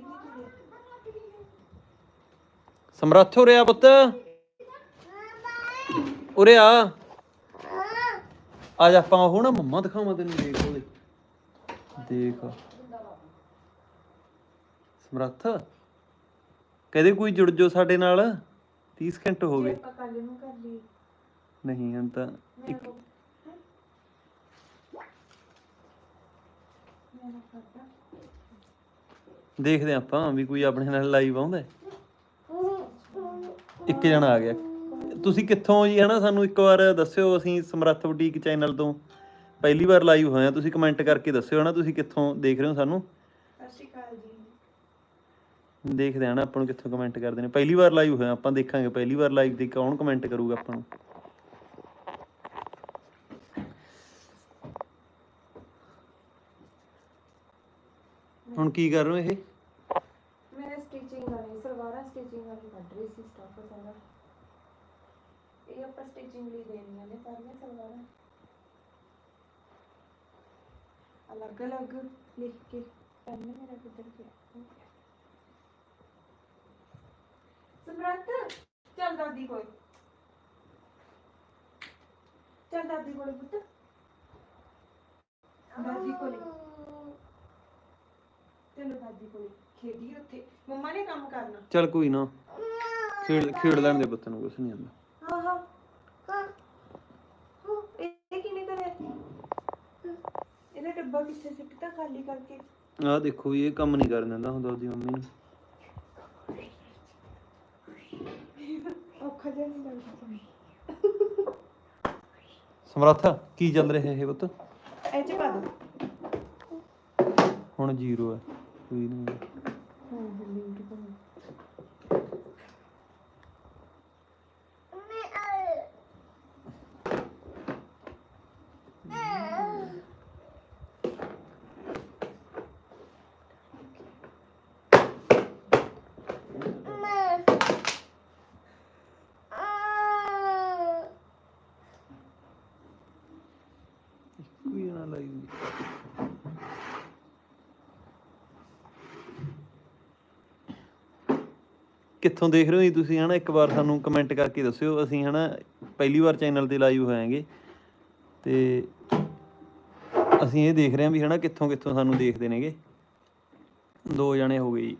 ਕੋਈ ਨਹੀਂ ਸਮਰੱਥ ਉਰੇ ਆ ਪੁੱਤ? ਉਰੇ ਆ। ਅੱਜ ਆਪਾਂ ਉਹ ਨਾ ਮੰਮਾ ਦਿਖਾਵਾਂ ਤੈਨੂੰ, ਦੇਖ ਉਹਦੇ ਦੇਖ। ਸਮਰੱਥ? ਕਹਦੇ ਕੋਈ ਜੁੜ ਜੋ ਸਾਡੇ ਨਾਲ। 30 ਸਕਿੰਟ ਹੋ ਗਏ। ਕੱਲ ਨੂੰ ਕਰ ਲਈ ਨਹੀਂ, ਹੁਣ ਤਾਂ ਇੱਕ ਦੇਖਦੇ ਹਾਂ ਆਪਾਂ ਵੀ ਕੋਈ ਆਪਣੇ ਨਾਲ ਲਾਈਵ ਆਉਂਦਾ ਹੈ। ਇੱਕ ਜਣਾ ਆ ਗਿਆ। ਤੁਸੀਂ ਕਿੱਥੋਂ ਜੀ ਹਨਾ? ਸਾਨੂੰ ਇੱਕ ਵਾਰ ਦੱਸਿਓ ਅਸੀਂ ਸਮਰੱਥ ਬੁਟੀਕ ਚੈਨਲ ਤੋਂ ਪਹਿਲੀ ਵਾਰ ਲਾਈਵ ਹੋਏ ਆ ਤੁਸੀਂ ਕਮੈਂਟ ਕਰਕੇ ਦੱਸਿਓ ਹਨਾ? ਤੁਸੀਂ ਕਿੱਥੋਂ ਦੇਖ ਰਹੇ ਹੋ ਸਾਨੂੰ? ਸਤਿ ਸ਼੍ਰੀ ਅਕਾਲ ਜੀ। ਦੇਖਦੇ ਹਾਂ ਨਾ ਆਪਾਂ ਨੂੰ ਕਿੱਥੋਂ ਕਮੈਂਟ ਕਰਦੇ ਨੇ। ਪਹਿਲੀ ਵਾਰ ਲਾਈਵ ਹੋਇਆ ਆਪਾਂ ਦੇਖਾਂਗੇ। ਪਹਿਲੀ ਵਾਰ ਲਾਈਵ ਤੇ ਕੌਣ ਕਮੈਂਟ ਕਰੂਗਾ ਆਪਾਂ ਨੂੰ? ਹੁਣ ਕੀ ਕਰ ਰਹੇ ਹੋ ਇਹ? ਮੈਂ ਸਟਿਚਿੰਗ ਕਰ ਰਹੀ, ਸਲਵਾਰਾਂ ਸਟਿਚਿੰਗ ਵਾਲੀ ਕੱਢ ਰਹੀ ਸੀ ਸਟਾਫ ਸਾਰਾ ਇਹ ਆਪਾਂ ਸਟਿਚਿੰਗ ਲਈ ਦੇਣੀਆਂ ਨੇ ਸਾਰੀਆਂ ਸਲਵਾਰਾਂ। ਅਲੱਗ ਅਲੱਗ ਲਿਖ ਕੇ ਪੈਨ ਮੇਰਾ ਕਿੱਧਰ ਗਿਆ? ਸਮਰੱਥ! ਚੱਲ ਦਾਦੀ ਕੋਲ। ਚੱਲ ਦਾਦੀ ਕੋਲ ਪੁੱਤ। ਦਾਦੀ ਕੋਲੇ। ਚਲੋ ਦਾਦੀ ਕੋਲੇ ਖੇਡੀ ਉੱਥੇ। ਮੰਮਾ ਨੇ ਕੰਮ ਕਰਨਾ। ਚੱਲ ਕੋਈ ਨਾ। ਖੇਡ ਖੇਡ ਲੈਣ ਦੇ ਪੁੱਤ ਨੂੰ ਕੁਛ ਨਹੀਂ ਆਉਂਦਾ। ਹਾਂ ਹਾਂ। ਹਾਂ। ਇਹ ਇਹ ਕਿਨੇ ਕਰਿਆ? ਇਹਦਾ ਡੱਬਾ ਕਿੱਥੇ ਸਿੱਟਤਾ ਖਾਲੀ ਕਰਕੇ? ਆਹ ਦੇਖੋ ਵੀ ਇਹ ਕੰਮ ਨਹੀਂ ਕਰਨ ਦਿੰਦਾ ਹੁੰਦਾ ਉਹਦੀ ਮੰਮੀ ਨੂੰ। ਔਖਾ ਜਿਹਾ ਨਹੀਂ ਲੱਗਦਾ ਸਮਰੱਥ ਕੀ ਚੱਲ ਰਿਹਾ ਇਹ ਪੁੱਤ? ਇਹ ਚ ਪਾ ਦੋ। ਹੁਣ ਜ਼ੀਰੋ ਹੈ। ਕੋਈ ਨਹੀਂ ਹਾਂ ਲਿੰਕ ਪਾ ਕੋਈ ਨਾ ਲਾਈ ਕਿੱਥੋਂ ਦੇਖ ਰਹੇ ਹੋ ਜੀ ਤੁਸੀਂ? ਹਨਾ, ਇੱਕ ਵਾਰ ਸਾਨੂੰ ਕਮੈਂਟ ਕਰਕੇ ਦੱਸਿਓ। ਅਸੀਂ ਹਨਾ, ਪਹਿਲੀ ਵਾਰ ਚੈਨਲ ਤੇ ਲਾਈਵ ਹੋਵਾਂਗੇ ਤੇ ਅਸੀਂ ਇਹ ਦੇਖ ਰਹੇ ਹਾਂ ਵੀ ਹਨਾ ਕਿੱਥੋਂ ਕਿੱਥੋਂ ਸਾਨੂੰ ਦੇਖਦੇ ਨੇਗੇ। ਦੋ ਜਣੇ ਹੋ ਗਏ ਜੀ।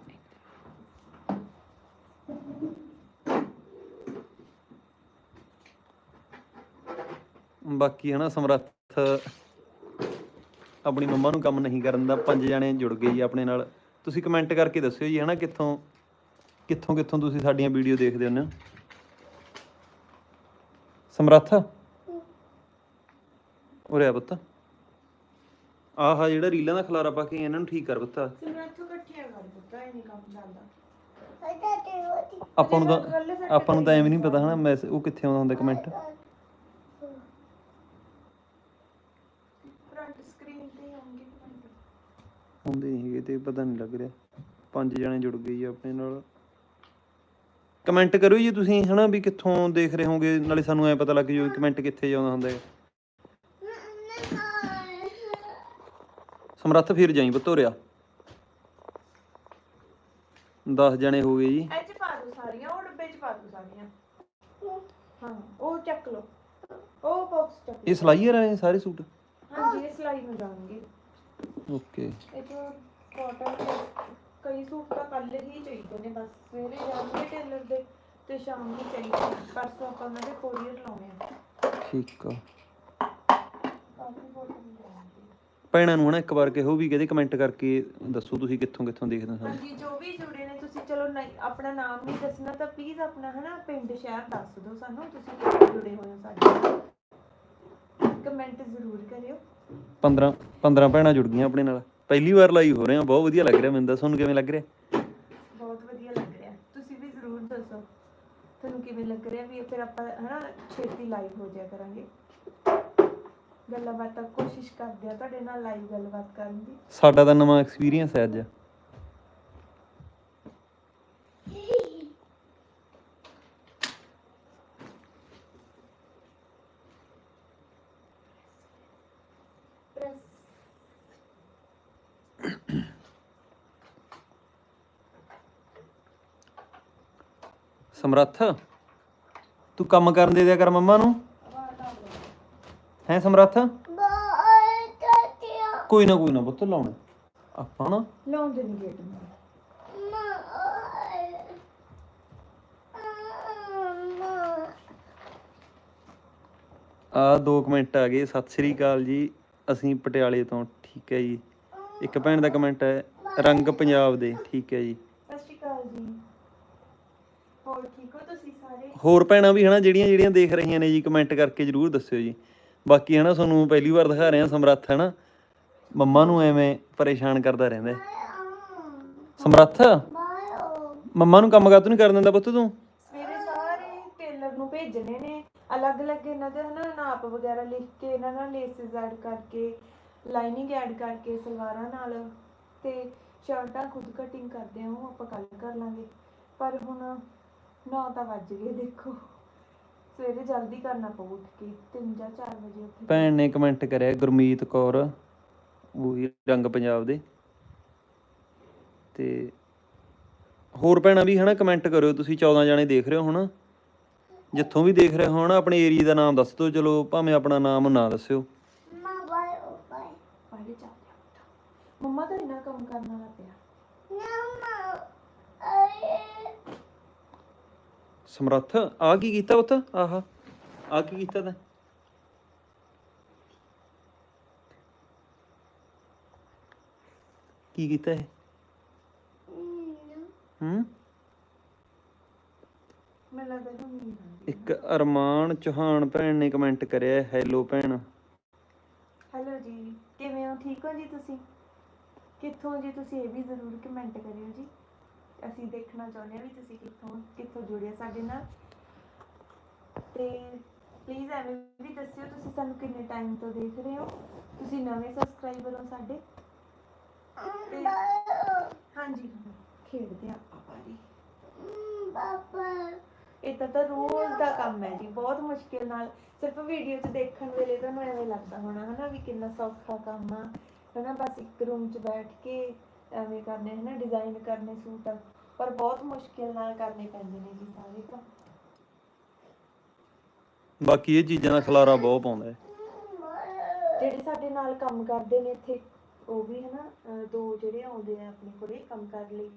ਬਾਕੀ ਹਨਾ, ਸਮਰੱਥ ਆਪਣੀ ਮੰਮਾ ਨੂੰ ਕੰਮ ਨਹੀਂ ਕਰਨ ਦਾ, ਪੰਜ ਜਣੇ ਜੁੜ ਗਏ ਜੀ ਆਪਣੇ ਨਾਲ। ਤੁਸੀਂ ਕਮੈਂਟ ਕਰਕੇ ਦੱਸਿਓ ਜੀ ਹਨਾ, ਕਿੱਥੋਂ ਕਿੱਥੋਂ ਕਿੱਥੋਂ ਤੁਸੀਂ ਸਾਡੀਆਂ ਵੀਡੀਓ ਦੇਖਦੇ ਹੁੰਦੇ ਹੋ? ਸਮਰੱਥ? ਉਰੇ ਆ ਪੁੱਤ। ਆਹਾ ਜਿਹੜਾ ਰੀਲਾਂ ਦਾ ਖਲਾਰਾ ਪਾ ਕੇ ਇਹਨਾਂ ਨੂੰ ਠੀਕ ਕਰ ਪੁੱਤ। ਸਿਮਰਤ ਤੋਂ ਇਕੱਠੀਆਂ ਕਰ ਦਿੱਤਾ ਇਹ ਨਹੀਂ ਕੰਮ ਚੱਲਦਾ। ਆਪਾਂ ਨੂੰ ਤਾਂ ਆਪਾਂ ਨੂੰ ਤਾਂ ਐਵੇਂ ਨਹੀਂ ਪਤਾ ਹਨਾ ਮੈਸੇਜ ਉਹ ਕਿੱਥੇ ਆਉਂਦਾ ਹੁੰਦਾ ਕਮੈਂਟ ਫਰੰਟ ਸਕਰੀਨ ਤੇ ਆਉਂਗੇ ਕਮੈਂਟ ਹੁੰਦੇ ਨਹੀਂ ਹੈਗੇ ਤੇ ਪਤਾ ਨਹੀਂ ਲੱਗ ਰਿਹਾ। ਪੰਜ ਜਣੇ ਜੁੜ ਗਏ ਜੀ ਆਪਣੇ ਨਾਲ। ਕਮੈਂਟ ਕਰੋ ਜੀ ਤੁਸੀਂ ਹਨਾ ਵੀ ਕਿੱਥੋਂ ਦੇਖ ਰਹੇ ਹੋਗੇ ਨਾਲੇ ਸਾਨੂੰ ਐ ਪਤਾ ਲੱਗ ਜੂ ਕਮੈਂਟ ਕਿੱਥੇ ਜਾਉਂਦਾ ਹੁੰਦਾ ਹੈ। ਸਮਰੱਥ ਫਿਰ ਜਾਈ ਬਤੋਰਿਆ 10 ਜਣੇ ਹੋ ਗਏ ਜੀ। ਇਹ ਚ ਪਾ ਦੋ ਸਾਰੀਆਂ ਉਹ ਡੱਬੇ ਚ ਪਾ ਦੋ ਸਾਰੀਆਂ। ਹਾਂ ਉਹ ਚੱਕ ਲਓ। ਉਹ ਬਾਕਸ ਚੱਕ ਇਹ ਸਲਾਈਅਰ ਨੇ ਸਾਰੇ ਸੂਟ? ਲਓ ਹਾਂਜੀ ਇਹ ਸਿਲਾਈ ਨੂੰ ਜਾਣਗੇ। ਓਕੇ। ਇਹ ਜੋ ਕਾਟਨ ਕਈ ਸੂਟ ਤਾਂ ਕੱਲ ਹੀ ਚਾਹੀਦੇ ਨੇ ਬਸ ਸਵੇਰੇ ਜਾਣਗੇ ਟੇਲਰ ਦੇ ਤੇ ਸ਼ਾਮ ਨੂੰ ਚਾਹੀਦੇ ਨੇ। ਪਰਸੋਂ ਆਪਾਂ ਉਹਨਾਂ ਦੇ ਕੋਰੀਅਰ ਲਾਉਣੇ ਆ। ਠੀਕ ਆ। ਕਾਫੀ ਫੋਟੋ ਜਾਣਗੇ ਭੈਣਾਂ ਨੂੰ ਹਨਾ ਇੱਕ ਵਾਰ ਕਹੋ ਵੀ ਕਿਹਦੇ ਕਮੈਂਟ ਕਰਕੇ ਦੱਸੋ ਤੁਸੀਂ ਕਿੱਥੋਂ ਕਿੱਥੋਂ ਦੇਖਦੇ ਹੋ ਹਾਂਜੀ ਜੋ ਵੀ ਜੁੜੇ ਨੇ ਤੁਸੀਂ ਚਲੋ ਨਹੀਂ ਆਪਣਾ ਨਾਮ ਨਹੀਂ ਦੱਸਣਾ ਤਾਂ ਪਲੀਜ਼ ਆਪਣਾ ਹਨਾ ਪਿੰਡ ਸ਼ਹਿਰ ਦੱਸ ਦਿਓ ਸਾਨੂੰ ਤੁਸੀਂ ਕਿੱਥੇ ਜੁੜੇ ਹੋਏ ਹੋ ਸਾਡੇ ਨਾਲ। ਕਮੈਂਟ ਜ਼ਰੂਰ ਕਰਿਓ। 15 15 ਭੈਣਾਂ ਜੁੜ ਗਈਆਂ ਆਪਣੇ ਨਾਲ। ਪਹਿਲੀ ਵਾਰ ਲਾਈ ਹੋ ਰਹੇ ਆ ਬਹੁਤ ਵਧੀਆ ਲੱਗ ਰਿਹਾ ਮੈਨੂੰ ਦੱਸੋ ਤੁਹਾਨੂੰ ਕਿਵੇਂ ਲੱਗ ਰਿਹਾ? ਬਹੁਤ ਵਧੀਆ ਲੱਗ ਰਿਹਾ। ਤੁਸੀਂ ਵੀ ਜ਼ਰੂਰ ਦੱਸੋ ਤੁਹਾਨੂੰ ਕਿਵੇਂ ਲੱਗ ਰਿਹਾ ਵੀ ਫਿਰ ਆਪਾਂ ਹਨਾ ਛੇਤੀ ਲਾਈਵ ਹੋ ਜਾਇਆ ਕਰਾਂਗੇ? ਗੱਲਾਂ ਬਾਤਾਂ ਕੋਸ਼ਿਸ਼ ਕਰਦੇ ਆ ਤੁਹਾਡੇ ਨਾਲ ਲਾਈਵ ਗੱਲਬਾਤ ਕਰਨ ਦੀ। ਸਾਡਾ ਤਾਂ ਨਵਾਂ ਐਕਸਪੀਰੀਅੰਸ ਹੈ ਅੱਜ। ਸਮਰੱਥ? ਤੂੰ ਕੰਮ ਕਰਨ ਦੇ ਦਿਆ ਕਰ ਮੰਮਾ ਨੂੰ। ਹੈ ਸਮਰੱਥ? ਕੋਈ ਨਾ ਕੋਈ ਨਾ ਪੁੱਤ ਲਾਉਣਾ। ਆਪਾਂ ਨਾ ਲਾਉਂਦੇ ਨਹੀਂ ਗੇਟ ਨੂੰ। ਆ ਦੋ ਕਮੈਂਟ ਆ ਗਏ। ਸਤਿ ਸ੍ਰੀ ਅਕਾਲ ਜੀ। ਅਸੀਂ ਪਟਿਆਲੇ ਤੋਂ ਠੀਕ ਹੈ ਜੀ। ਇੱਕ ਭੈਣ ਦਾ ਕਮੈਂਟ ਹੈ ਰੰਗ ਪੰਜਾਬ ਦੇ ਠੀਕ ਹੈ ਜੀ। ਸਤਿ ਸ਼੍ਰੀ ਅਕਾਲ ਜੀ। ਹੋਰ ਠੀਕ ਹੋ ਤੁਸੀਂ ਸਾਰੇ? ਹੋਰ ਭੈਣਾਂ ਵੀ ਹਨਾ ਜਿਹੜੀਆਂ ਜਿਹੜੀਆਂ ਦੇਖ ਰਹੀਆਂ ਨੇ ਜੀ ਕਮੈਂਟ ਕਰਕੇ ਜਰੂਰ ਦੱਸਿਓ ਜੀ। ਬਾਕੀ ਹਨਾ ਤੁਹਾਨੂੰ ਪਹਿਲੀ ਵਾਰ ਦਿਖਾ ਰਹੇ ਹਾਂ ਸਮਰੱਥ ਹਨਾ। ਮੰਮਾ ਨੂੰ ਐਵੇਂ ਪਰੇਸ਼ਾਨ ਕਰਦਾ ਰਹਿੰਦਾ ਹੈ। ਸਮਰੱਥ? ਮੰਮਾ ਨੂੰ ਕੰਮ ਕਾਤੋਂ ਨਹੀਂ ਕਰਨ ਦਿੰਦਾ ਪੁੱਤ ਤੂੰ? ਸਵੇਰੇ ਸਾਰੇ ਟੇਲਰ ਨੂੰ ਭੇਜਣੇ ਨੇ। ਅਲੱਗ-ਅਲੱਗ ਇਹਨਾਂ ਦੇ ਹਨਾ ਨਾਪ ਵਗੈਰਾ ਲਿਖ ਕੇ ਇਹਨਾਂ ਨਾਲ ਲੇਸਿਸ ਐਡ ਕਰਕੇ ਲਾਈਨਿੰਗ ਐਡ ਕਰਕੇ ਸਲਵਾਰਾਂ ਨਾਲ। ਤੇ ਸ਼ਰਟਾਂ ਖੁਦ ਕਟਿੰਗ ਕਰਦੇ ਆ ਉਹ ਆਪਾਂ ਕੱਲ ਕਰ ਲਾਂਗੇ। ਪਰ ਹੁਣ 9 ਤਾਂ ਵੱਜ ਗਏ ਦੇਖੋ। ਸਵੇਰੇ ਜਲਦੀ ਕਰਨਾ ਪਊ ਉੱਠ ਕੇ 3 ਜਾਂ 4 ਵਜੇ ਉੱਠ ਭੈਣ ਨੇ ਕਮੈਂਟ ਕਰਿਆ ਗੁਰਮੀਤ ਕੌਰ ਉਹੀ ਰੰਗ ਪੰਜਾਬ ਦੇ। ਤੇ ਹੋਰ ਭੈਣਾਂ ਵੀ ਹਨਾ ਕਮੈਂਟ ਕਰਿਓ ਤੁਸੀਂ 14 ਜਾਣੇ ਦੇਖ ਰਹੇ ਹੋ ਹੁਣ। ਜਿੱਥੋਂ ਵੀ ਦੇਖ ਰਹੇ ਹੋ ਹਨਾ ਆਪਣੇ ਏਰੀਆ ਦਾ ਨਾਮ ਦੱਸ ਦਿਓ ਚਲੋ ਭਾਵੇਂ ਆਪਣਾ ਨਾਮ ਨਾ ਦੱਸਿਓ। ਪਹਿਲੇ ਚੱਲ ਜਾ। ਮੰਮਾ ਤਾਂ ਇੰਨਾ ਕੰਮ ਕਰਨ ਵਾਲਾ ਪਿਆ ਸਮਰੱਥ। ਆ ਕੀ ਕੀਤਾ ਪੁੱਤ? ਆਹਾ, ਆ ਕੀ ਕੀਤਾ ਤੈਂ? ਕੀ ਕੀਤਾ ਇਹ? ਹੂੰ? ਮੈਨੂੰ ਲੱਗਦਾ ਹੁਣ ਇੱਕ ਅਰਮਾਨ ਚੌਹਾਨ ਭੈਣ ਨੇ ਕਮੈਂਟ ਕਰਿਆ ਹੈਲੋ ਭੈਣ। ਹੈਲੋ ਜੀ, ਕਿਵੇਂ ਹੋ? ਠੀਕ ਹੋ ਜੀ ਤੁਸੀਂ? ਕਿੱਥੋਂ ਜੀ ਤੁਸੀਂ ਇਹ ਵੀ ਜ਼ਰੂਰ ਕਮੈਂਟ ਕਰਿਓ ਜੀ। ਅਸੀਂ ਦੇਖਣਾ ਚਾਹੁੰਦੇ ਹਾਂ ਵੀ ਤੁਸੀਂ ਕਿੱਥੋਂ ਕਿੱਥੋਂ ਜੁੜੇ ਹੋ ਸਾਡੇ ਨਾਲ। ਤੇ ਪਲੀਜ਼ ਐਵੇਂ ਵੀ ਦੱਸਿਓ, ਤੁਸੀਂ ਸਾਨੂੰ ਕਿੰਨੇ ਟਾਈਮ ਤੋਂ ਦੇਖ ਰਹੇ ਹੋ? ਤੁਸੀਂ ਨਵੇਂ ਸਬਸਕ੍ਰਾਈਬਰ ਹੋ ਸਾਡੇ? ਤੇ ਹਾਂਜੀ, ਖੇਡਦੇ ਆ ਆਪਾਂ ਬਾਰੀ ਇਹ ਤਾਂ ਤਾਂ ਰੋਜ਼ ਦਾ ਕੰਮ ਹੈ ਜੀ, ਬਹੁਤ ਮੁਸ਼ਕਿਲ ਨਾਲ। ਸਿਰਫ ਵੀਡੀਓ 'ਚ ਦੇਖਣ ਵੇਲੇ ਤੁਹਾਨੂੰ ਐਵੇਂ ਲੱਗਦਾ ਹੋਣਾ, ਹਨਾ, ਵੀ ਕਿੰਨਾ ਸੌਖਾ ਕੰਮ ਆ। ਹਨਾ, ਬਸ ਇੱਕ ਰੂਮ 'ਚ ਬੈਠ ਕੇ ਐਵੇਂ ਕਰਨੇ ਹਨਾ ਡਿਜ਼ਾਈਨ ਕਰਨੇ ਸੂਟ ਪਰ ਬਹੁਤ ਮੁਸ਼ਕਿਲ ਨਾਲ ਕਰਨੇ ਪੈਂਦੇ ਨੇ ਜੀ ਸਾਰੇ ਤਾਂ। ਬਾਕੀ ਇਹ ਚੀਜ਼ਾਂ ਦਾ ਖਲਾਰਾ ਬਹੁਤ ਪਾਉਂਦਾ ਹੈ। ਜਿਹੜੇ ਸਾਡੇ ਨਾਲ ਕੰਮ ਕਰਦੇ ਨੇ ਇੱਥੇ ਉਹ ਵੀ ਹਨਾ ਦੋ ਜਿਹੜੇ ਆਉਂਦੇ ਆ ਆਪਣੇ ਕੋਲੇ ਕੰਮ ਕਰਨ ਲਈ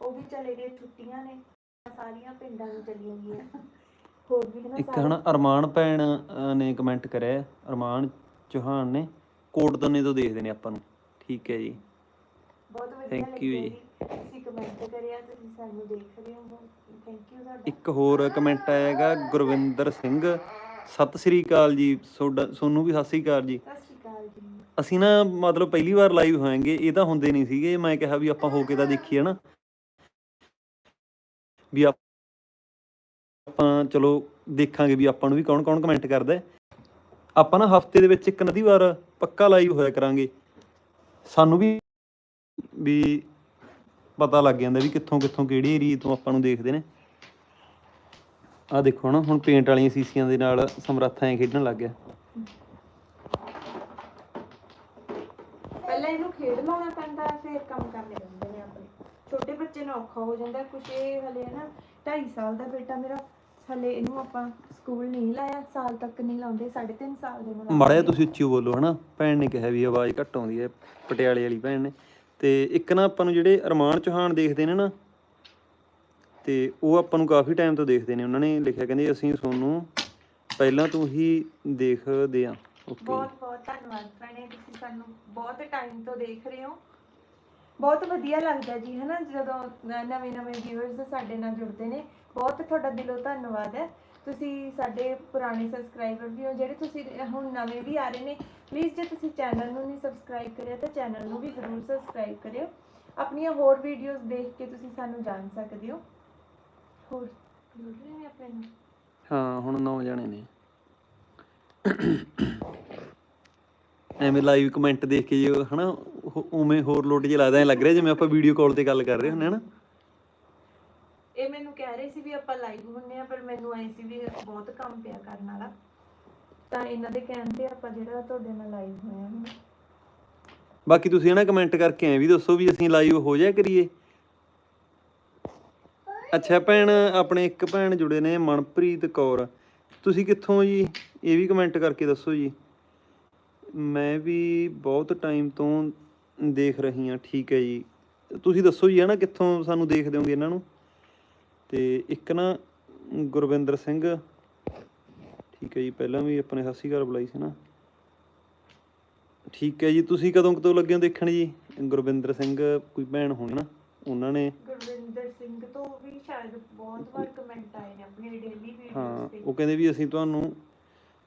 ਉਹ ਵੀ ਚਲੇ ਗਏ ਛੁੱਟੀਆਂ ਨੇ ਸਾਰੀਆਂ ਪਿੰਡਾਂ ਨੂੰ ਚਲੀਆਂ ਗਈਆਂ। ਹੋਰ ਵੀ ਹਨਾ ਇੱਕ ਹਨਾ ਅਰਮਾਨ ਭੈਣ ਨੇ ਕਮੈਂਟ ਕਰਿਆ ਅਰਮਾਨ ਚੌਹਾਨ ਨੇ ਕੋਟਦਨੇ ਤੋਂ ਦੇਖਦੇ ਨੇ ਆਪਾਂ ਨੂੰ। ਠੀਕ ਹੈ ਜੀ। ਬਹੁਤ ਵਧੀਆ Thank you ਲੱਗਿਆ ਜੀ। ਜੀ ਤੁਸੀਂ ਕਮੈਂਟ ਕਰਿਆ ਤੁਸੀਂ ਸਾਨੂੰ ਦੇਖ ਰਹੇ ਹੋ ਥੈਂਕ ਯੂ ਤੁਹਾਡਾ। ਇੱਕ ਹੋਰ ਕਮੈਂਟ ਆਇਆ ਹੈਗਾ ਗੁਰਵਿੰਦਰ ਸਿੰਘ। ਸਤਿ ਸ੍ਰੀ ਅਕਾਲ ਜੀ ਤੁਹਾਡਾ ਸੋਨੂੰ ਵੀ ਸਤਿ ਸ੍ਰੀ ਅਕਾਲ ਜੀ। ਸਤਿ ਸ਼੍ਰੀ ਅਕਾਲ ਜੀ। ਅਸੀਂ ਨਾ ਮਤਲਬ ਪਹਿਲੀ ਵਾਰ ਲਾਈਵ ਹੋਵਾਂਗੇ ਇਹ ਤਾਂ ਹੁੰਦੇ ਨਹੀਂ ਸੀਗੇ ਮੈਂ ਕਿਹਾ ਵੀ ਆਪਾਂ ਹੋ ਕੇ ਤਾਂ ਦੇਖੀਏ ਨਾ ਵੀ ਆਪ- ਆਪਾਂ ਚਲੋ ਦੇਖਾਂਗੇ ਵੀ ਆਪਾਂ ਨੂੰ ਵੀ ਕੌਣ ਕੌਣ ਕਮੈਂਟ ਕਰਦਾ। ਹੈ। ਆਪਾਂ ਨਾ ਹਫ਼ਤੇ ਦੇ ਵਿੱਚ ਇੱਕ ਨਦੀ ਵਾਰ ਪੱਕਾ ਲਾਈਵ ਹੋਇਆ ਕਰਾਂਗੇ। ਸਾਨੂੰ ਵੀ ਵੀ ਪਤਾ ਲੱਗ ਜਾਂਦਾ ਵੀ ਕਿੱਥੋਂ ਕਿੱਥੋਂ ਕਿਹੜੀ ਏਰੀਆ ਤੋਂ ਆਪਾਂ ਨੂੰ ਦੇਖਦੇ ਨੇ। ਆ ਦੇਖੋ ਨਾ ਹੁਣ ਪੇਂਟ ਵਾਲੀਆਂ ਸੀਸੀਆਂ ਦੇ ਨਾਲ ਸਮਰੱਥਾ ਐ ਖੇਡਣ ਲੱਗ ਗਿਆ। ਪਹਿਲਾਂ ਇਹਨੂੰ ਖੇਡ ਲਾਉਣਾ ਪੈਂਦਾ ਹੈ, ਫਿਰ ਕੰਮ ਕਰਨੇ ਪੈਂਦੇ ਨੇ ਆਪਣੇ। ਛੋਟੇ ਬੱਚੇ ਨੂੰ ਔਖਾ ਹੋ ਜਾਂਦਾ ਕੁਛ ਇਹ ਹਲੇ ਨਾ 2.5 ਸਾਲ ਦਾ ਬੇਟਾ ਮੇਰਾ ਹਲੇ ਇਹਨੂੰ ਆਪਾਂ ਸਕੂਲ ਨਹੀਂ ਲਾਇਆ ਸਾਲ ਤੱਕ ਨਹੀਂ ਲਾਉਂਦੇ 3.5 ਸਾਲ ਦੇ ਨੂੰ ਮਾੜਾ ਜਿਹਾ ਤੁਸੀਂ ਉੱਚੀ ਬੋਲੋ ਹਨਾ ਭੈਣ ਨੇ ਕਿਹਾ ਵੀ ਆਵਾਜ਼ ਘੱਟ ਆਉਂਦੀ ਹੈ ਪਟਿਆਲੇ ਵਾਲੀ ਭੈਣ ਨੇ। ਤੇ ਇੱਕ ਨਾ ਆਪਾਂ ਨੂੰ ਜਿਹੜੇ ਅਰਮਾਨ ਚੌਹਾਨ ਦੇਖਦੇ ਨੇ ਨਾ, ਤੇ ਉਹ ਆਪਾਂ ਨੂੰ ਕਾਫੀ ਟਾਈਮ ਤੋਂ ਦੇਖਦੇ ਨੇ। ਉਹਨਾਂ ਨੇ ਲਿਖਿਆ, ਕਹਿੰਦੇ ਅਸੀਂ ਤੁਹਾਨੂੰ ਪਹਿਲਾਂ ਤੋਂ ਹੀ ਦੇਖਦੇ ਆ ਓਕੇ ਬਹੁਤ ਬਹੁਤ ਧੰਨਵਾਦ ਭੈਣੇ, ਤੁਸੀਂ ਸਾਨੂੰ ਬਹੁਤ ਟਾਈਮ ਤੋਂ ਦੇਖ ਰਹੇ ਹੋ। ਬਹੁਤ ਵਧੀਆ ਲੱਗਦਾ ਜੀ, ਹਨਾ, ਜਦੋਂ ਨਵੇਂ ਨਵੇਂ ਵਿਊਅਰਸ ਸਾਡੇ ਨਾਲ ਜੁੜਦੇ ਨੇ। ਬਹੁਤ ਤੁਹਾਡਾ ਦਿਲੋਂ ਧੰਨਵਾਦ ਹੈ। ਤੁਸੀਂ ਸਾਡੇ ਪੁਰਾਣੇ ਸਬਸਕ੍ਰਾਈਬਰ ਵੀ ਹੋ, ਜਿਹੜੇ ਤੁਸੀਂ ਹੁਣ ਨਵੇਂ ਵੀ ਆ ਰਹੇ ਨੇ ਪਲੀਜ਼ ਜੇ ਤੁਸੀਂ ਚੈਨਲ ਨੂੰ ਨਹੀਂ ਸਬਸਕ੍ਰਾਈਬ ਕਰਿਆ, ਤਾਂ ਚੈਨਲ ਨੂੰ ਵੀ ਜ਼ਰੂਰ ਸਬਸਕ੍ਰਾਈਬ ਕਰਿਓ। ਆਪਣੀਆਂ ਹੋਰ ਵੀਡੀਓਜ਼ ਦੇਖ ਕੇ ਤੁਸੀਂ ਸਾਨੂੰ ਜਾਣ ਸਕਦੇ ਹੋ। ਹੋਰ, ਜੁੜ ਰਹੇ ਨੇ ਆਪਣੇ ਨਾਲ ਹਾਂ, ਹੁਣ ਨੌ ਜਾਣੇ ਨੇ। ਐਵੇਂ ਲਾਈਵ ਕਮੈਂਟ ਦੇਖ ਕੇ ਜੇ, ਹਨਾ, ਉਹ- ਉਵੇਂ ਹੋਰ ਲੋਟ ਜਿਹਾ ਲੱਗਦਾ, ਐ ਲੱਗ ਰਿਹਾ ਜਿਵੇਂ ਆਪਾਂ ਵੀਡੀਓ ਕਾਲ ਤੇ ਗੱਲ ਕਰ ਰਹੇ ਹੁੰਦੇ ਹਨਾ? ਇਹ ਮੈਨੂੰ ਕਹਿ ਰਹੇ ਸੀ ਵੀ ਆਪਾਂ ਲਾਈਵ ਹੁੰਨੇ ਆ, ਪਰ ਮੈਨੂੰ ਐ ਸੀ ਵੀ ਬਹੁਤ ਕੰਮ ਪਿਆ ਕਰਨ ਵਾਲਾ। ਤਾਂ ਇਹਨਾਂ ਦੇ ਕਹਿਣ ਤੇ ਆਪਾਂ ਜਿਹੜਾ ਤੁਹਾਡੇ ਨਾਲ ਲਾਈਵ ਹੋਇਆ ਹੁਣ ਬਾਕੀ ਤੁਸੀਂ ਹਨਾ ਕਮੈਂਟ ਕਰਕੇ ਐ ਵੀ ਦੱਸੋ ਵੀ ਅਸੀਂ ਲਾਈਵ ਹੋ ਜਾਇਆ ਕਰੀਏ। ਅੱਛਾ ਭੈਣ, ਆਪਣੇ ਇੱਕ ਭੈਣ ਜੁੜੇ ਨੇ, ਮਨਪ੍ਰੀਤ ਕੌਰ। ਤੁਸੀਂ ਕਿੱਥੋਂ ਜੀ? ਇਹ ਵੀ ਕਮੈਂਟ ਕਰਕੇ ਦੱਸੋ ਜੀ। ਮੈਂ ਵੀ ਬਹੁਤ ਟਾਈਮ ਤੋਂ ਦੇਖ ਰਹੀ ਹਾਂ, ਠੀਕ ਹੈ ਜੀ। ਤੁਸੀਂ ਦੱਸੋ ਜੀ ਹਨਾ ਕਿੱਥੋਂ ਸਾਨੂੰ ਦੇਖਦੇ ਹੋਗੇ ਇਹਨਾਂ ਨੂੰ? ਤੇ ਇੱਕ ਨਾ ਗੁਰਵਿੰਦਰ ਸਿੰਘ ਠੀਕ ਹੈ ਜੀ ਪਹਿਲਾਂ ਵੀ ਆਪਣੇ ਸਤਿ ਸ਼੍ਰੀ ਅਕਾਲ ਬੁਲਾਈ ਸੀ ਨਾ। ਠੀਕ ਹੈ ਜੀ ਤੁਸੀਂ ਕਦੋਂ ਕਦੋਂ ਲੱਗੇ ਹੋ ਦੇਖਣ ਜੀ? ਗੁਰਵਿੰਦਰ ਸਿੰਘ ਕੋਈ ਭੈਣ ਹੋਣੀ ਨਾ ਉਹਨਾਂ ਨੇ। ਗੁਰਵਿੰਦਰ ਸਿੰਘ ਤੋਂ ਵੀ ਸ਼ਾਇਦ ਬਹੁਤ ਵਾਰ ਕਮੈਂਟ ਆਏ ਨੇ ਆਪਣੀ ਡੇਲੀ ਹਾਂ ਵੀਡੀਓਜ਼ ਤੇ। ਉਹ ਕਹਿੰਦੇ ਵੀ ਅਸੀਂ ਤੁਹਾਨੂੰ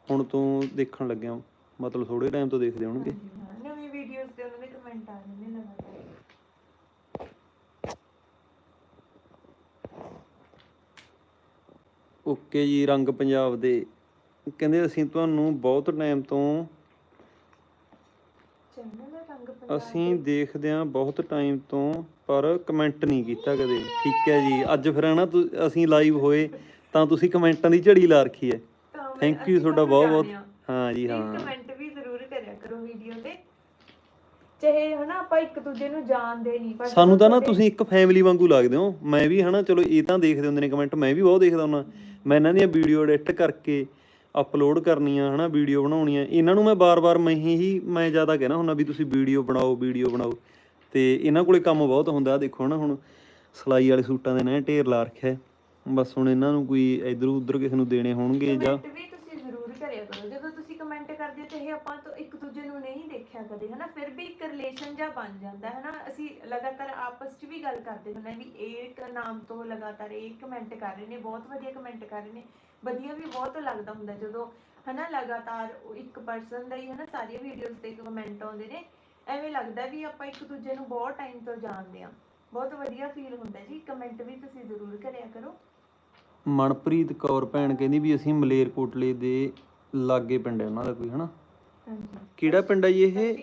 ਹੁਣ ਤੋਂ ਦੇਖਣ ਲੱਗੇ ਹਾਂ। ਮਤਲਬ ਥੋੜੇ ਟਾਈਮ ਤੋਂ ਦੇਖਦੇ ਹੋਣਗੇ। ਹਾਂ, ਨਵੀਂ ਵੀਡੀਓਜ਼ ਤੇ ਉਹਨਾਂ ਦੇ ਕਮੈਂਟ ਆ ਜਾਂਦੇ ਨੇ ਲਗਾਤਾਰ ਓਕੇ ਜੀ ਰੰਗ ਪੰਜਾਬ ਦੇ। ਕਹਿੰਦੇ ਅਸੀਂ ਤੁਹਾਨੂੰ ਬਹੁਤ ਟਾਈਮ ਤੋਂ ਅਸੀਂ। ਦੇਖਦੇ ਹਾਂ ਬਹੁਤ ਟਾਈਮ ਤੋਂ ਪਰ ਕਮੈਂਟ ਨਹੀਂ ਕੀਤਾ ਕਦੇ। ਠੀਕ ਹੈ ਜੀ ਅੱਜ ਫਿਰ ਹਨਾ ਅਸੀਂ ਲਾਈਵ ਹੋਏ ਤਾਂ ਤੁਸੀਂ ਕਮੈਂਟਾਂ ਦੀ ਝੜੀ ਲਾ ਰੱਖੀ ਹੈ। ਥੈਂਕ ਯੂ ਤੁਹਾਡਾ ਬਹੁਤ ਬਹੁਤ ਹਾਂ। ਜੀ ਹਾਂ। ਕਮੈਂਟ ਵੀ ਜ਼ਰੂਰ ਕਰਿਆ ਕਰੋ ਵੀਡੀਓ ਤੇ। ਚਾਹੇ ਹਨਾ ਆਪਾਂ ਇੱਕ ਦੂਜੇ ਨੂੰ ਜਾਣਦੇ ਨਹੀਂ ਪਰ ਸਾਨੂੰ ਤਾਂ ਨਾ ਤੁਸੀਂ ਇੱਕ ਫੈਮਿਲੀ ਵਾਂਗੂ ਲੱਗਦੇ ਹੋ। ਮੈਂ ਵੀ ਹਨਾ ਚਲੋ ਇਹ ਤਾਂ ਦੇਖਦੇ ਹੁੰਦੇ ਨੇ ਕਮੈਂਟ ਮੈਂ ਵੀ ਬਹੁਤ ਦੇਖਦਾ ਹੁੰਦਾ। ਮੈਂ ਇਹਨਾਂ ਦੀਆਂ ਵੀਡੀਓ ਐਡਿਟ ਕਰਕੇ ਅਪਲੋਡ ਕਰਨੀਆਂ, ਹਨਾ ਵੀਡੀਓ ਬਣਾਉਣੀਆਂ। ਇਹਨਾਂ ਨੂੰ ਮੈਂ ਬਾਰ-ਬਾਰ ਮੈਂ ਹੀ ਮੈਂ ਜ਼ਿਆਦਾ ਕਹਿਣਾ ਹੁੰਦਾ ਵੀ ਤੁਸੀਂ ਵੀਡੀਓ ਬਣਾਓ ਵੀਡੀਓ ਬਣਾਓ। ਤੇ ਇਹਨਾਂ ਕੋਲੇ ਕੰਮ ਬਹੁਤ ਹੁੰਦਾ, ਆਹ ਦੇਖੋ, ਹਨਾ, ਹੁਣ ਸਿਲਾਈ ਵਾਲੇ ਸੂਟਾਂ ਦੇ ਨਾ, ਢੇਰ ਲਾ ਰੱਖਿਆ। ਬਸ ਹੁਣ ਇਹਨਾਂ ਨੂੰ ਕੋਈ ਇਧਰ ਉਧਰ ਕਿਸੇ ਨੂੰ ਦੇਣੇ ਹੋਣਗੇ ਜਾਂ ਕਮੈਂਟ ਵੀ ਤੁਸੀਂ ਜ਼ਰੂਰ ਕਰਿਆ ਕਰੋ ਜਦੋਂ ਤੁਸੀਂ ਕਮੈਂਟ ਕਰਦੇ ਹੋ ਚਾਹੇ ਆਪਾਂ ਤੋਂ ਇੱਕ ਦੂਜੇ ਨੂੰ ਨਹੀਂ ਦੇਖਿਆ ਕਦੇ, ਹਨਾ? ਫਿਰ ਵੀ ਇੱਕ ਰਿਲੇਸ਼ਨ ਜਿਹਾ ਬਣ ਜਾਂਦਾ ਹੈ ਅਸੀਂ ਲਗਾਤਾਰ ਆਪਸ 'ਚ ਵੀ ਗੱਲ ਕਰਦੇ ਹੁੰਦੇ ਵੀ ਇਹ ਨਾਮ ਤੋਂ ਲਗਾਤਾਰ ਇਹ ਕਮੈਂਟ ਕਰ ਰਹੇ ਨੇ, ਬਹੁਤ ਵਧੀਆ ਕਮੈਂਟ ਕਰ ਰਹੇ ਨੇ, ਵਧੀਆ ਵੀ ਬਹੁਤ ਲੱਗਦਾ ਹੁੰਦਾ ਜਦੋਂ, ਹਨਾ? ਲਗਾਤਾਰ ਇੱਕ ਪਰਸਨ ਦਾ ਹੀ, ਹਨਾ? ਸਾਰੀਆਂ ਵੀਡੀਓਜ਼ ਤੇ ਕਮੈਂਟ ਆਉਂਦੇ ਨੇ, ਐਵੇਂ ਲੱਗਦਾ ਵੀ ਆਪਾਂ ਇੱਕ ਦੂਜੇ ਨੂੰ ਬਹੁਤ ਟਾਈਮ ਤੋਂ ਜਾਣਦੇ ਆ ਬਹੁਤ ਵਧੀਆ ਫੀਲ ਹੁੰਦਾ ਜੀ ਕਮੈਂਟ ਵੀ ਤੁਸੀਂ ਜ਼ਰੂਰ ਕਰਿਆ ਕਰੋ। ਮਨਪ੍ਰੀਤ ਕੌਰ ਭੈਣ ਕਹਿੰਦੀ ਵੀ ਅਸੀਂ ਮਲੇਰਕੋਟਲੇ ਦੇ ਲਾਗੇ ਪਿੰਡ ਹੈ ਉਹਨਾਂ ਦਾ ਕੋਈ ਹਨਾ? ਹਾਂਜੀ। ਕਿਹੜਾ ਪਿੰਡ ਹੈ ਜੀ ਇਹ?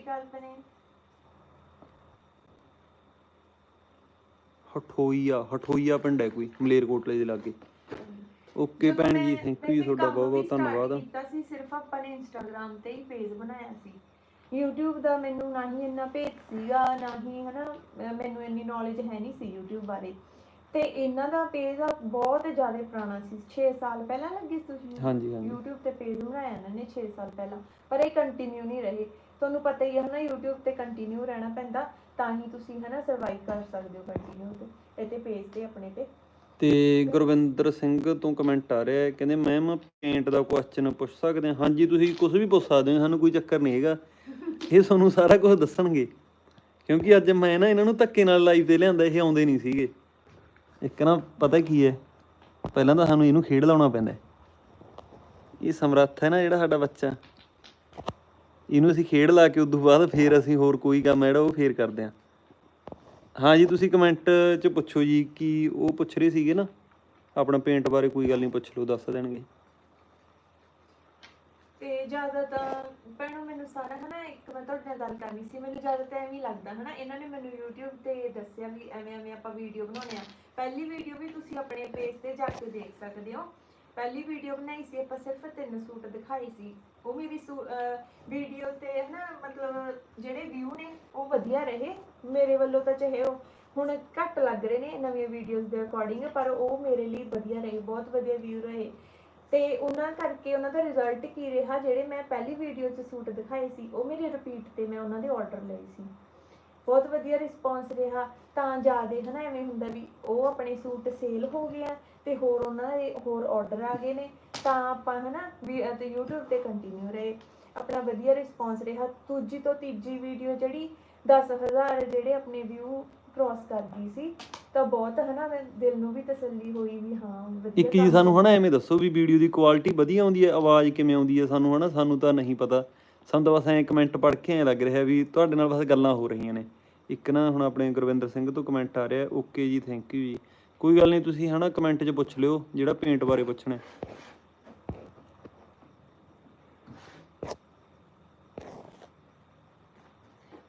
ਹਠੋਈਆ ਹਠੋਈਆ ਪਿੰਡ ਹੈ ਕੋਈ ਮਲੇਰਕੋਟਲੇ ਦੇ ਲਾਗੇ। ਓਕੇ ਭੈਣ ਜੀ ਥੈਂਕ ਯੂ ਤੁਹਾਡਾ ਬਹੁਤ ਬਹੁਤ ਧੰਨਵਾਦ। ਕੀਤਾ ਸੀ ਸਿਰਫ ਆਪਾਂ ਨੇ ਇੰਸਟਾਗ੍ਰam ਤੇ ਹੀ ਪੇਜ ਬਣਾਇਆ ਸੀ। YouTube ਦਾ ਮੈਨੂੰ ਨਾ ਹੀ ਇੰਨਾ ਭੇਤ ਸੀਗਾ ਨਾ ਹੀ ਹਨਾ ਮੈਨੂੰ ਇੰਨੀ ਨੌਲੇਜ ਹੈ ਨਹੀਂ ਸੀ YouTube ਬਾਰੇ। ਤੇ ਇਹਨਾਂ ਦਾ ਪੇਜ ਆ ਬਹੁਤ ਜ਼ਿਆਦਾ ਪੁਰਾਣਾ ਸੀ 6 ਸਾਲ ਪਹਿਲਾਂ ਲੱਗੀ ਸੀ ਤੁਸੀਂ? ਹਾਂਜੀ, ਹਾਂਜੀ। YouTube ਤੇ ਪੇਜ ਬਣਾਇਆ ਇਹਨਾਂ ਨੇ 6 ਸਾਲ ਪਹਿਲਾਂ ਪਰ ਇਹ ਕੰਟੀਨਿਊ ਨਹੀਂ ਰਹੇ। ਤੁਹਾਨੂੰ ਪਤਾ ਹੀ ਹੈ ਹਨਾ YouTube ਤੇ ਕੰਟੀਨਿਊ ਰਹਿਣਾ ਪੈਂਦਾ ਤਾਂ ਹੀ ਤੁਸੀਂ ਹਨਾ ਸਰਵਾਈਵ ਕਰ ਸਕਦੇ ਹੋ ਕੰਟੀਨਿਊ ਤੇ ਇਹਤੇ ਪੇਜ ਤੇ ਆਪਣੇ ਤੇ। ਤੇ ਗੁਰਵਿੰਦਰ ਸਿੰਘ ਤੋਂ ਕਮੈਂਟ ਆ ਰਿਹਾ ਹੈ ਕਹਿੰਦੇ ਮੈਮ ਪੇਂਟ ਦਾ ਕੁਐਸਚਨ ਪੁੱਛ ਸਕਦੇ ਹਾਂ? ਹਾਂਜੀ ਤੁਸੀਂ ਕੁਝ ਵੀ ਪੁੱਛ ਸਕਦੇ ਹੋ ਸਾਨੂੰ ਕੋਈ ਚੱਕਰ ਨਹੀਂ ਹੈਗਾ। ਇਹ ਤੁਹਾਨੂੰ ਸਾਰਾ ਕੁਝ ਦੱਸਣਗੇ। ਕਿਉਂਕਿ ਅੱਜ ਮੈਂ ਨਾ ਇਹਨਾਂ ਨੂੰ ਧੱਕੇ ਨਾਲ ਲਾਈਵ ਤੇ ਲਿਆਂਦਾ ਇਹ ਆਉਂਦੇ ਨਹੀਂ ਸੀਗੇ। ਇੱਕ ਨਾ ਪਤਾ ਕੀ ਹੈ? ਪਹਿਲਾਂ ਤਾਂ ਸਾਨੂੰ ਇਹਨੂੰ ਖੇਡ ਲਾਉਣਾ ਪੈਂਦਾ ਹੈ। ਇਹ ਸਮਰੱਥ ਹੈ ਨਾ ਜਿਹੜਾ ਸਾਡਾ ਬੱਚਾ। ਇਹਨੂੰ ਅਸੀਂ ਖੇਡ ਲਾ ਕੇ ਉਦੋਂ ਬਾਅਦ ਫੇਰ ਅਸੀਂ ਹੋਰ ਕੋਈ ਕੰਮ ਹੈ ਜਿਹੜਾ ਉਹ ਫੇਰ ਕਰਦੇ ਹਾਂ। ਹਾਂ ਜੀ, ਤੁਸੀਂ ਕਮੈਂਟ 'ਚ ਪੁੱਛੋ ਜੀ ਕਿ ਉਹ ਪੁੱਛ ਰਹੇ ਸੀਗੇ ਨਾ? ਆਪਣਾ ਪੇਂਟ ਬਾਰੇ ਕੋਈ ਗੱਲ ਨਹੀਂ, ਪੁੱਛ ਲਓ, ਦੱਸ ਦੇਣਗੇ। ਤੇ ਜ਼ਿਆਦਾ ਤਾਂ ਭੈਣੋ, ਮੈਨੂੰ ਸਾਰਾ ਹਨਾ, ਇੱਕ ਮੈਂ ਤੁਹਾਡੇ ਨਾਲ ਗੱਲ ਕਰਨੀ ਸੀ, ਮੈਨੂੰ ਜ਼ਿਆਦਾ ਤਾਂ ਐਵੇਂ ਹੀ ਲੱਗਦਾ ਹਨਾ, ਇਹਨਾਂ ਨੇ ਮੈਨੂੰ YouTube ਤੇ ਦੱਸਿਆ ਵੀ ਐਵੇਂ ਐਵੇਂ ਆਪਾਂ ਵੀਡੀਓ ਬਣਾਉਣੇ ਆ ਪਹਿਲੀ ਵੀਡੀਓ ਵੀ ਤੁਸੀਂ ਆਪਣੇ ਪੇਜ ਤੇ ਜਾ ਕੇ ਦੇਖ ਸਕਦੇ ਹੋ। ਪਹਿਲੀ ਵੀਡੀਓ ਬਣਾਈ ਸੀ, ਆਪਾਂ ਸਿਰਫ ਤਿੰਨ ਸੂਟ ਦਿਖਾਈ ਸੀ। ਉਹ ਮੇਰੀ ਵੀਡੀਓ ਤੇ ਹਨਾ, ਮਤਲਬ ਜਿਹੜੇ ਵਿਊ ਨੇ, ਉਹ ਵਧੀਆ ਰਹੇ। ਮੇਰੇ ਵੱਲੋਂ ਤਾਂ ਚਾਹੇ ਉਹ ਹੁਣ ਘੱਟ ਲੱਗ ਰਹੇ ਨੇ ਨਵੀਆਂ ਵੀਡੀਓਜ਼ ਦੇ ਅਕੋਰਡਿੰਗ ਪਰ ਉਹ ਮੇਰੇ ਲਈ ਵਧੀਆ ਰਹੇ, ਬਹੁਤ ਵਧੀਆ ਵਿਊ ਰਹੇ। ਤੇ ਉਹਨਾਂ ਕਰਕੇ ਉਹਨਾਂ ਦਾ ਰਿਜ਼ਲਟ ਕੀ ਰਿਹਾ, ਜਿਹੜੇ ਮੈਂ ਪਹਿਲੀ ਵੀਡੀਓ 'ਚ ਸੂਟ ਦਿਖਾਏ ਸੀ, ਉਹ ਮੇਰੇ ਰਿਪੀਟ ਤੇ ਮੈਂ ਉਹਨਾਂ ਦੇ ਆਰਡਰ ਲਏ ਸੀ। ਬਹੁਤ ਵਧੀਆ ਰਿਸਪੌਂਸ ਰਿਹਾ। ਤਾਂ ਜਿਆਦੇ ਹਨਾ ਐਵੇਂ ਹੁੰਦਾ ਵੀ ਉਹ ਆਪਣੇ ਸੂਟ ਸੇਲ ਹੋ ਗਏ ਆ ਤੇ ਹੋਰ ਉਹਨਾਂ ਦੇ ਹੋਰ ਆਰਡਰ ਆ ਗਏ ਨੇ। ਤਾਂ ਆਪਾਂ ਹਨਾ ਵੀ ਅਤੇ YouTube ਤੇ ਕੰਟੀਨਿਊ ਰਹੇ। ਆਪਣਾ ਵਧੀਆ ਰਿਸਪੌਂਸ ਰਿਹਾ। ਦੂਜੀ ਤੋਂ ਤੀਜੀ ਵੀਡੀਓ ਜਿਹੜੀ 10000 ਜਿਹੜੇ ਆਪਣੇ ਵਿਊ ਕ੍ਰਾਸ ਕਰ ਗਈ ਸੀ ਤਾਂ ਬਹੁਤ ਹਨਾ ਮੈਂ ਦਿਲ ਨੂੰ ਵੀ ਤਸੱਲੀ ਹੋਈ ਵੀ ਹਾਂ ਵਧੀਆ ਇੱਕ ਜੀ ਕੰਮ ਸਾਨੂੰ ਹਨਾ ਐਵੇਂ ਦੱਸੋ ਵੀ ਵੀਡੀਓ ਦੀ ਕੁਆਲਿਟੀ ਵਧੀਆ ਆਉਂਦੀ ਹੈ ਆਵਾਜ਼ ਕਿਵੇਂ ਆਉਂਦੀ ਹੈ ਸਾਨੂੰ ਹਨਾ ਸਾਨੂੰ ਤਾਂ ਨਹੀਂ ਪਤਾ। ਸਾਨੂੰ ਤਾਂ ਬਸ ਐਂ ਕਮੈਂਟ ਪੜ੍ਹ ਕੇ ਐਂ ਲੱਗ ਰਿਹਾ ਵੀ ਤੁਹਾਡੇ ਨਾਲ ਬਸ ਗੱਲਾਂ ਹੋ ਰਹੀਆਂ ਨੇ। ਇੱਕ ਨਾ ਹੁਣ ਆਪਣੇ ਗੁਰਵਿੰਦਰ ਸਿੰਘ ਤੋਂ ਕਮੈਂਟ ਆ ਰਿਹਾ ਓਕੇ ਜੀ ਥੈਂਕ ਯੂ ਜੀ। ਕੋਈ ਗੱਲ ਨਹੀਂ ਤੁਸੀਂ ਹਨਾ ਕਮੈਂਟ 'ਚ ਪੁੱਛ ਲਿਓ ਜਿਹੜਾ ਪੇਂਟ ਬਾਰੇ ਪੁੱਛਣਾ। ਹੈ।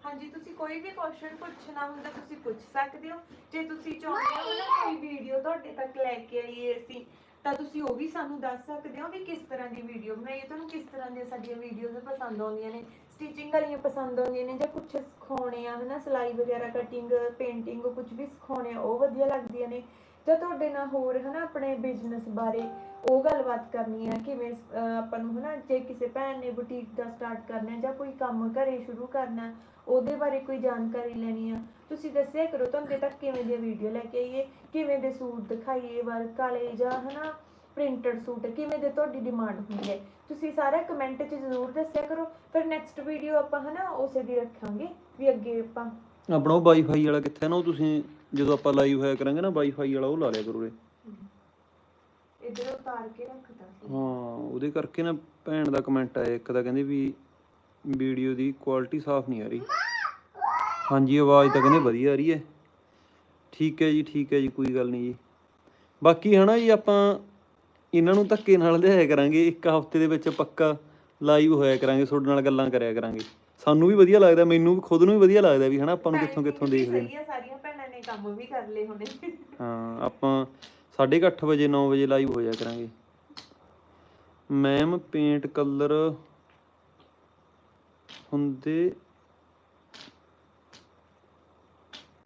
ਹਾਂਜੀ ਤੁਸੀਂ ਕੋਈ ਵੀ ਕੁਐਸਚਨ ਪੁੱਛਣਾ ਹੁੰਦਾ ਤੁਸੀਂ ਪੁੱਛ ਸਕਦੇ ਹੋ। ਜੇ ਤੁਸੀਂ ਚਾਹੁੰਦੇ ਹੋ ਨਾ ਕੋਈ ਵੀਡੀਓ ਤੁਹਾਡੇ ਤੱਕ ਲੈ ਕੇ ਆਈਏ ਅਸੀਂ ਤਾਂ ਤੁਸੀਂ ਉਹ ਵੀ ਸਾਨੂੰ ਦੱਸ ਸਕਦੇ ਹੋ ਵੀ ਕਿਸ ਤਰ੍ਹਾਂ ਦੀ ਵੀਡੀਓ ਬਣਾਈਏ ਤੁਹਾਨੂੰ ਕਿਸ ਤਰ੍ਹਾਂ ਦੀਆਂ ਸਾਡੀਆਂ ਵੀਡੀਓਜ਼ ਪਸੰਦ ਆਉਂਦੀਆਂ ਨੇ ਸਟਿਚਿੰਗ ਵਾਲੀਆਂ ਪਸੰਦ ਆਉਂਦੀਆਂ ਨੇ, ਜਾਂ ਕੁਝ ਸਿਖਾਉਣੇ ਆ, ਹਨਾ, ਸਿਲਾਈ ਵਗੈਰਾ ਕਟਿੰਗ ਪੇਂਟਿੰਗ ਕੁਝ ਵੀ ਸਿਖਾਉਣੇ ਆ, ਉਹ ਵਧੀਆ ਲੱਗਦੀਆਂ ਨੇ। ਜਾਂ ਤੁਹਾਡੇ ਨਾਲ ਹੋਰ, ਹਨਾ, ਆਪਣੇ ਬਿਜ਼ਨਸ ਬਾਰੇ ਉਹ ਗੱਲਬਾਤ ਕਰਨੀ ਹੈ ਕਿਵੇਂ ਆਪਾਂ ਨੂੰ, ਹਨਾ, ਜੇ ਕਿਸੇ ਭੈਣ ਨੇ ਬੁਟੀਕ ਦਾ ਸਟਾਰਟ ਕਰਨਾ ਜਾਂ ਕੋਈ ਕੰਮ ਘਰੇ ਸ਼ੁਰੂ ਕਰਨਾ, ਉਹਦੇ ਬਾਰੇ ਕੋਈ ਜਾਣਕਾਰੀ ਲੈਣੀ ਆ ਤੁਸੀਂ ਦੱਸਿਆ ਕਰੋ ਤੁਹਾਡੇ ਤੱਕ ਕਿਵੇਂ ਦੀ ਵੀਡੀਓ ਲੈ ਕੇ ਆਈਏ ਕਿਵੇਂ ਦੇ ਸੂਟ ਦਿਖਾਈਏ ਵਰਕ ਵਾਲੇ ਜਾਂ ਹਨਾ ਪ੍ਰਿੰਟਡ ਸੂਟ ਕਿਵੇਂ ਦੇ ਤੁਹਾਡੀ ਡਿਮਾਂਡ ਹੁੰਦੀ ਹੈ। ਤੁਸੀਂ ਸਾਰਾ ਕਮੈਂਟ 'ਚ ਜ਼ਰੂਰ ਦੱਸਿਆ ਕਰੋ ਫਿਰ ਨੈਕਸਟ ਵੀਡੀਓ ਆਪਾਂ ਹਨਾ ਉਸੇ ਦੀ ਰੱਖਾਂਗੇ ਵੀ ਅੱਗੇ ਆਪਾਂ ਆਪਣਾ ਉਹ ਵਾਈਫਾਈ ਵਾਲਾ ਕਿੱਥੇ ਨਾ ਉਹ ਤੁਸੀਂ ਜਦੋਂ ਆਪਾਂ ਲਾਈਵ ਹੋਇਆ ਕਰਾਂਗੇ ਨਾ ਵਾਈਫਾਈ ਵਾਲਾ ਉਹ ਲਾ ਲਿਆ ਕਰੋ ਉਰੇ। ਇਧਰ ਉਤਾਰ ਕੇ ਰੱਖਦਾ ਹਾਂ ਉਹਦੇ ਕਰਕੇ ਨਾ ਭੈਣ ਦਾ ਕਮੈਂਟ ਆਇਆ ਇੱਕ ਦਾ ਕਹਿੰਦੇ ਵੀ ਵੀਡੀਓ ਦੀ ਕੁਆਲਿਟੀ ਸਾਫ਼ ਨਹੀਂ ਆ ਰਹੀ। ਹਾਂਜੀ ਆਵਾਜ਼ ਤਾਂ ਕਹਿੰਦੇ ਵਧੀਆ ਆ ਰਹੀ ਹੈ। ਠੀਕ ਹੈ ਜੀ ਠੀਕ ਹੈ ਜੀ ਕੋਈ ਗੱਲ ਨਹੀਂ ਜੀ। ਬਾਕੀ ਹਨਾ ਜੀ ਆਪਾਂ ਇਹਨਾਂ ਨੂੰ ਧੱਕੇ ਨਾਲ ਲਿਆਇਆ ਕਰਾਂਗੇ। ਇੱਕ ਹਫ਼ਤੇ ਦੇ ਵਿੱਚ ਪੱਕਾ ਲਾਈਵ ਹੋਇਆ ਕਰਾਂਗੇ ਤੁਹਾਡੇ ਨਾਲ ਗੱਲਾਂ ਕਰਿਆ ਕਰਾਂਗੇ। ਸਾਨੂੰ ਵੀ ਵਧੀਆ ਲੱਗਦਾ ਮੈਨੂੰ ਵੀ ਖੁਦ ਨੂੰ ਵੀ ਵਧੀਆ ਲੱਗਦਾ ਵੀ ਹਨਾ ਆਪਾਂ ਨੂੰ ਕਿੱਥੋਂ ਕਿੱਥੋਂ ਦੇਖਦੇ ਨੇ ਸਾਰੀਆਂ ਭੈਣਾਂ ਨੇ ਕੰਮ ਵੀ ਕਰ ਲਏ ਹੁਣੇ। ਹਾਂ ਆਪਾਂ 8:30 ਵਜੇ 9 ਵਜੇ ਲਾਈਵ ਹੋ ਜਾਇਆ ਕਰਾਂਗੇ। ਮੈਮ ਪੇਂਟ ਕਲਰ ਹੁੰਦੇ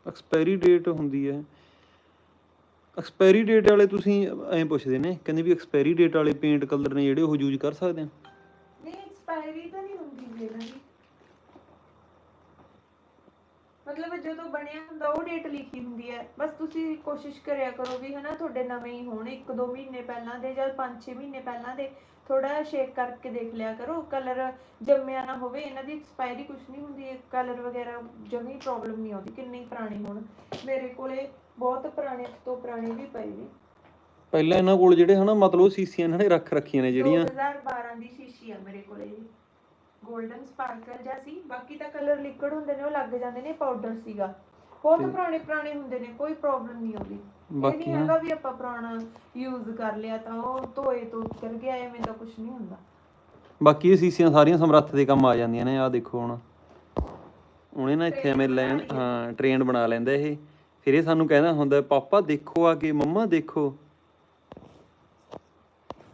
ਐਕਸਪਾਇਰੀ ਡੇਟ ਹੁੰਦੀ ਹੈ। ਐਕਸਪਾਇਰੀ ਡੇਟ ਵਾਲੇ ਤੁਸੀਂ ਐਂ ਪੁੱਛਦੇ ਨੇ, ਕਹਿੰਦੇ ਵੀ ਐਕਸਪਾਇਰੀ ਡੇਟ ਵਾਲੇ ਪੇਂਟ ਕਲਰ ਨੇ ਜਿਹੜੇ ਉਹ ਯੂਜ਼ ਕਰ ਸਕਦੇ ਆ? ਨਹੀਂ ਐਕਸਪਾਇਰੀ ਤਾਂ ਨਹੀਂ ਹੁੰਦੀ ਇਹਨਾਂ ਦੀ। ਮਤਲਬ ਜਦੋਂ ਬਣਿਆ ਹੁੰਦਾ ਉਹ ਡੇਟ ਲਿਖੀ ਹੁੰਦੀ ਹੈ। ਬਸ ਤੁਸੀਂ ਕੋਸ਼ਿਸ਼ ਕਰਿਆ ਕਰੋ ਵੀ ਹਨਾ ਤੁਹਾਡੇ ਨਵੇਂ ਹੀ ਹੋਣ ਇੱਕ ਦੋ ਮਹੀਨੇ ਪਹਿਲਾਂ ਦੇ ਜਾਂ 5-6 ਮਹੀਨੇ ਪਹਿਲਾਂ ਦੇ ਥੋੜਾ ਸ਼ੇਕ ਕਰਕੇ ਦੇਖ ਲਿਆ ਕਰੋ। ਕਲਰ ਜੰਮਿਆ ਨਾ ਹੋਵੇ ਇਹਨਾਂ ਦੀ ਐਕਸਪਾਇਰੀ ਕੁਝ ਨਹੀਂ ਹੁੰਦੀ ਕਲਰ ਵਗੈਰਾ ਜਮੀ ਪ੍ਰੋਬਲਮ ਨਹੀਂ ਆਉਂਦੀ ਕਿੰਨੇ ਪੁਰਾਣੇ ਹੋਣ। ਮੇਰੇ ਕੋਲੇ ਬਹੁਤ ਪੁਰਾਣੇ ਤੋਂ ਪੁਰਾਣੇ ਵੀ ਪਏ ਨੇ। ਪਹਿਲਾਂ ਇਹਨਾਂ ਕੋਲ ਜਿਹੜੇ ਹਨਾ ਮਤਲਬ ਸੀਸੀਆਂ ਇਹਨਾਂ ਨੇ ਰੱਖ ਰੱਖੀਆਂ ਨੇ ਜਿਹੜੀਆਂ। 2012 ਦੀ ਸ਼ੀਸ਼ੀ ਆ ਮੇਰੇ ਕੋਲੇ। 골ਡਨ ਸਪਾਰਕਲ ਜਿਹਾ ਸੀ। ਬਾਕੀ ਤਾਂ ਕਲਰ ਲਿਕਵਿਡ ਹੁੰਦੇ ਨੇ ਉਹ ਲੱਗ ਜਾਂਦੇ ਨੇ ਪਾਊਡਰ ਸੀਗਾ। ਬਹੁਤ ਤੇ- ਪੁਰਾਣੇ ਪੁਰਾਣੇ ਹੁੰਦੇ ਨੇ ਕੋਈ ਪ੍ਰੋਬਲਮ ਨਹੀਂ ਆਉਂਦੀ ਬਾਕੀ ਹੈਗਾ ਵੀ ਆਪਾਂ ਪੁਰਾਣਾ ਯੂਜ਼ ਕਰ ਲਿਆ ਤਾਂ ਉਹ ਧੋਏ ਤੋਂ ਉਤਰ ਗਿਆ ਐਵੇਂ ਦਾ ਕੁਝ ਨਹੀਂ ਹੁੰਦਾ। ਬਾਕੀ ਇਹ ਸੀਸੀਆਂ ਸਾਰੀਆਂ ਸਮਰੱਥ ਦੇ ਕੰਮ ਆ ਜਾਂਦੀਆਂ ਨੇ ਆਹ ਦੇਖੋ ਹੁਣ। ਉਹਨੇ ਨਾ ਇੱਥੇ ਐਵੇਂ ਲੈਣ ਹਾਂ ਟ੍ਰੇਨ ਬਣਾ ਲੈਂਦਾ ਇਹ। ਫਿਰ ਇਹ ਸਾਨੂੰ ਕਹਿੰਦਾ ਹੁੰਦਾ ਪਾਪਾ ਦੇਖੋ ਆ ਕੇ ਮੰਮਾ ਦੇਖੋ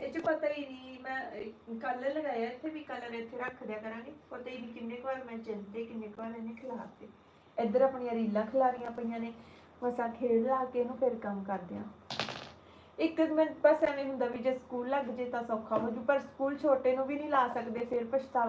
ਇਹ ਚ ਪਤਾ ਹੀ ਨਹੀਂ ਮੈਂ ਲਗਾਇਆ ਇੱਥੇ ਵੀ ਕਲਰ ਇੱਥੇ ਰੱਖ ਦਿਆ ਕਰਾਂਗੇ। ਪਤਾ ਹੀ ਨਹੀਂ ਕਿੰਨੇ ਕੁ ਵਾਰ ਮੈਂ ਚਿੰਤੇ, ਕਿੰਨੇ ਕੁ ਵਾਰ ਇਹਨੇ ਖਿਲਾਰਤੇ। ਇੱਧਰ ਆਪਣੀਆਂ ਰੀਲਾਂ ਖਿਲਾਰੀਆਂ ਪਈਆਂ ਨੇ, ਮਸਾ ਖੇਡ ਲਾ ਕੇ ਇਹਨੂੰ ਫਿਰ ਕੰਮ ਕਰਦੇ ਆ। ਇੱਕ ਮਿੰਟ ਬਸ ਐਵੇਂ ਹੁੰਦਾ ਵੀ ਜੇ ਸਕੂਲ ਲੱਗ ਜੇ ਤਾਂ ਸੌਖਾ ਹੋ ਜੂ, ਪਰ ਸਕੂਲ ਛੋਟੇ ਨੂੰ ਵੀ ਨਹੀਂ ਲਾ ਸਕਦੇ, ਫਿਰ ਪਛਤਾਵਾ